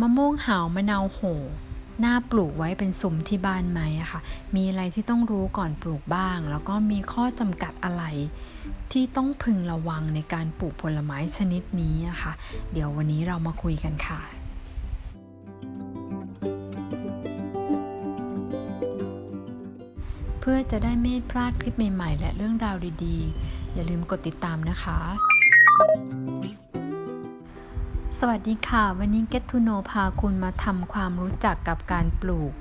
มะม่วงหาวมะนาวโหน่าปลูกไว้เป็นซุ้มที่บ้านไหมอะค่ะ มีอะไรที่ต้องรู้ก่อนปลูกบ้าง แล้วก็มีข้อจำกัดอะไร ที่ต้องพึงระวังในการปลูกผลไม้ชนิดนี้นะคะ เดี๋ยววันนี้เรามาคุยกันค่ะเพื่อจะได้ไม่พลาดคลิปใหม่ ๆ และเรื่องราวดี ๆ อย่าลืมกดติดตามนะคะ สวัสดีค่ะ วันนี้ Get to Know พาคุณมาทำความรู้จักกับการปลูก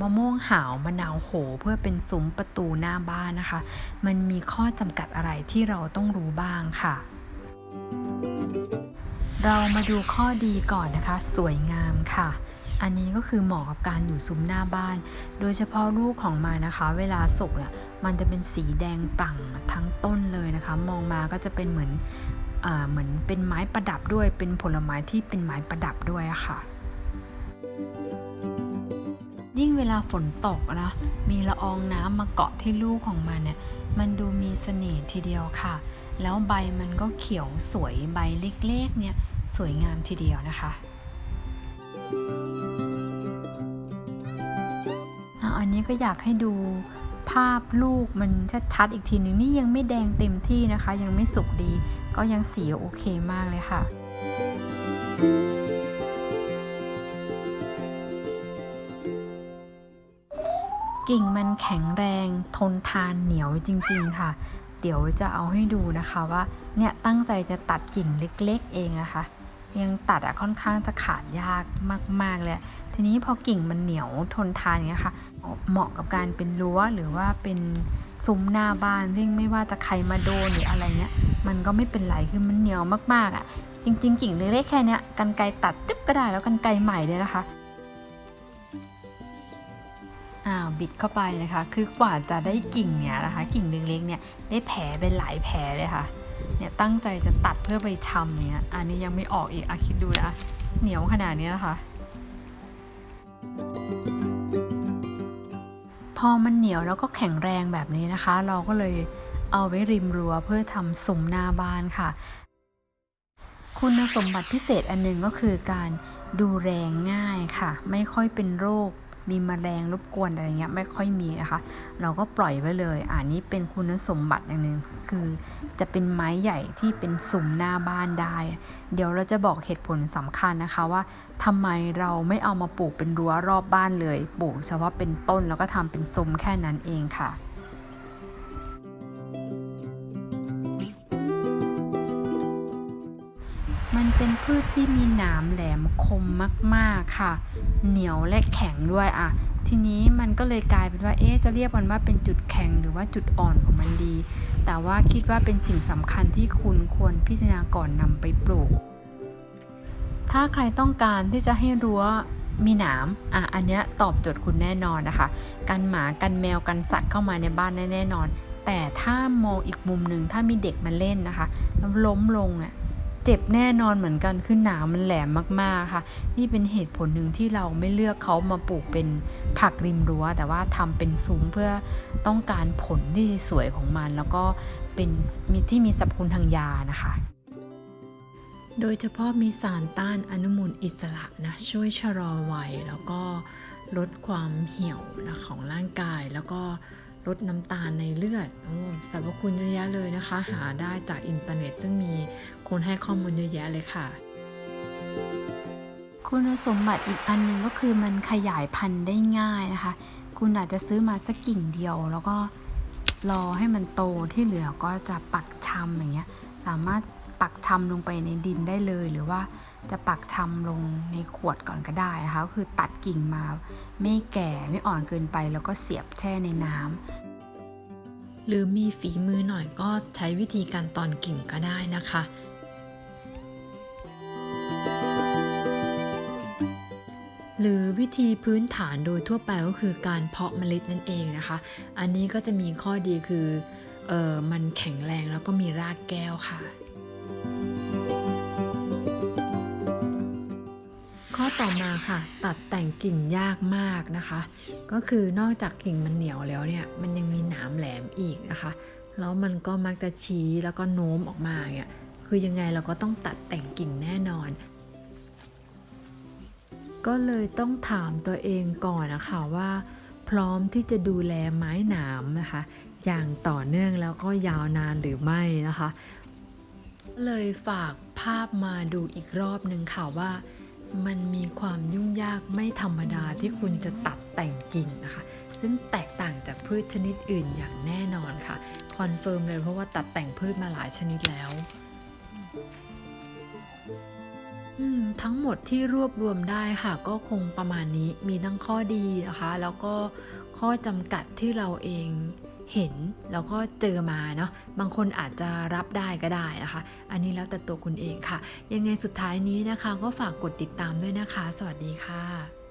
มะม่วงหาวมะนาวโห เพื่อเป็นซุ้มประตูหน้าบ้านนะคะ มันมีข้อจำกัดอะไรที่เราต้องรู้บ้างค่ะ เรามาดูข้อดีก่อนนะคะ สวยงามค่ะอันนี้ก็คือเหมาะกับการอยู่ซุ้มหน้าบ้าน โดยเฉพาะลูกของมันนะคะ เวลาสุกเนี่ยมันจะเป็นสีแดงปั่งทั้งต้นเลยนะคะ มองมาก็จะเป็นเหมือน เหมือนเป็นไม้ประดับด้วย เป็นผลไม้ที่เป็นไม้ประดับด้วยอะค่ะ ยิ่งเวลาฝนตกนะ มีละอองน้ำมาเกาะที่ลูกของมันเนี่ย มันดูมีเสน่ห์ทีเดียวค่ะ แล้วใบมันก็เขียวสวยใบเล็กๆเนี่ยสวยงามทีเดียวนะคะอะอันนี้ก็อยากให้ดูภาพลูกมันชัดๆอีกทีหนึ่งนี่ยังไม่แดงเต็มที่นะคะ ยังไม่สุกดี ก็ยังสีโอเคมากเลยค่ะกิ่งมันแข็งแรงทนทานเหนียวจริง ๆ ค่ะ เดี๋ยวจะเอาให้ดูนะคะว่าเนี่ยตั้งใจจะตัดกิ่งเล็ก ๆ เองนะคะ ยังตัดอะค่อนข้างจะขาดยากมาก ๆ เลย ทีนี้พอกิ่งมันเหนียวทนทานอย่างเงี้ยค่ะ เหมาะกับการเป็นรั้วหรือว่าเป็น ซุ้มหน้าบ้านซึ่งไม่ว่าจะใครมาโดนหรืออะไรเงี้ย มันก็ไม่เป็นไรคือมันเหนียวมากๆอะ่ะ จริง ๆ กิ่งเล็กๆแค่เนี้ยกันไกตัดตึ๊บก็ได้แล้วกันไกใหม่เลยนะคะอ้าวบิดเข้าไปนะคะ คือกว่าจะได้กิ่งเนี่ยนะคะ กิ่งเล็กๆเนี่ยได้แผลเป็นหลายแผลเลยค่ะ เนี่ยตั้งใจจะตัดเพื่อไปชำเงี้ยอันนี้ยังไม่ออกอีกอะคิดดูนะเหนียวขนาดนี้นะคะ อมันเหนียวแล้วก็แข็งแรงแบบนี้นะคะ เราก็เลยเอาไว้ริมรั้วเพื่อทำซุ้มหน้าบ้านค่ะ คุณสมบัติพิเศษอันหนึงก็คือการดูแรงง่ายค่ะ ไม่ค่อยเป็นโรค มีแมลงรบกวนอะไรเงี้ยไม่ค่อยมีนะคะ เราก็ปล่อยไว้เลยอันนี้เป็นคุณสมบัติอย่างหนึ่งคือจะเป็นไม้ใหญ่ที่เป็นซุ้มหน้าบ้านได้ เดี๋ยวเราจะบอกเหตุผลสำคัญนะคะว่าทำไมเราไม่เอามาปลูกเป็นรั้วรอบบ้านเลย ปลูกเฉพาะเป็นต้นแล้วก็ทำเป็นซุ้มแค่นั้นเองค่ะ เป็นพืชที่มีหนามแหลมคมมากๆค่ะ เหนียวและแข็งด้วยอะ ทีนี้มันก็เลยกลายเป็นว่าเอ๊ะจะเรียกมันว่าเป็นจุดแข็งหรือว่าจุดอ่อนของมันดี แต่ว่าคิดว่าเป็นสิ่งสำคัญที่คุณควรพิจารณาก่อนนำไปปลูก ถ้าใครต้องการที่จะให้รั้วมีหนามอะอันเนี้ยตอบโจทย์คุณแน่นอนนะคะ กันหมา กันแมว กันสัตว์เข้ามาในบ้านแน่นอน แต่ถ้ามองอีกมุมหนึ่งถ้ามีเด็กมาเล่นนะคะ แล้วล้มลงเนี่ย เจ็บแน่นอนเหมือนกันคือหนามมันแหลมมากๆค่ะ นี่เป็นเหตุผลหนึ่งที่เราไม่เลือกเขามาปลูกเป็นผักริมรั้ว แต่ว่าทำเป็นซุ้มเพื่อต้องการผลที่สวยของมัน แล้วก็เป็นมีที่มีสรรพคุณทางยานะคะโดยเฉพาะมีสารต้านอนุมูลอิสระนะช่วยชะลอวัยแล้วก็ลดความเหี่ยวนะของร่างกายแล้วก็ ลดน้ำตาลในเลือดอสรรพคุณเยอะแยะเลยนะคะ หาได้จากอินเทอร์เน็ต ซึ่งมีคนให้ข้อมูลเยอะแยะเลยค่ะ คุณสมบัติอีกอันหนึงก็คือมันขยายพันธุ์ได้ง่ายนะคะ คุณอาจจะซื้อมาสักกิ่งเดียว แล้วก็รอให้มันโตที่เหลือก็จะปักชำอย่างเงี้ย สามารถปักชำลงไปในดินได้เลยหรือว่า จะปักชำลงในขวดก่อนก็ได้นะคะก็คือตัดกิ่งมา ไม่แก่ไม่อ่อนเกินไป แล้วก็เสียบแช่ในน้ำหรือมีฝีมือหน่อยก็ใช้วิธีการตอนกิ่งก็ได้นะคะ หรือวิธีพื้นฐานโดยทั่วไปก็คือการเพาะเมล็ดนั่นเองนะคะ อันนี้ก็จะมีข้อดีคือเออมันแข็งแรงแล้วก็มีรากแก้วค่ะ ข้อต่อมาค่ะ ตัดแต่งกิ่งยากมากนะคะ ก็คือนอกจากกิ่งมันเหนียวแล้วเนี่ยมันยังมีหนามแหลมอีกนะคะแล้วมันก็มักจะชี้แล้วก็โน้มออกมาเนี่ยคือยังไงเราก็ต้องตัดแต่งกิ่งแน่นอน ก็เลยต้องถามตัวเองก่อนนะคะว่า พร้อมที่จะดูแลไม้หนามนะคะ อย่างต่อเนื่องแล้วก็ยาวนานหรือไม่นะคะก็เลยฝากภาพมาดูอีกรอบหนึ่งค่ะว่า มันมีความยุ่งยากไม่ธรรมดาที่คุณจะตัดแต่งกิ่งนะคะ ซึ่งแตกต่างจากพืชชนิดอื่นอย่างแน่นอนค่ะ คอนเฟิร์มเลยเพราะว่าตัดแต่งพืชมาหลายชนิดแล้วทั้งหมดที่รวบรวมได้ค่ะก็คงประมาณนี้มีทั้งข้อดีนะคะ แล้วก็ข้อจำกัดที่เราเอง เห็นแล้วก็เจอมาเนาะบางคนอาจจะรับได้ก็ได้นะคะ อันนี้แล้วแต่ตัวคุณเองค่ะ ยังไงสุดท้ายนี้นะคะ ก็ฝากกดติดตามด้วยนะคะ สวัสดีค่ะ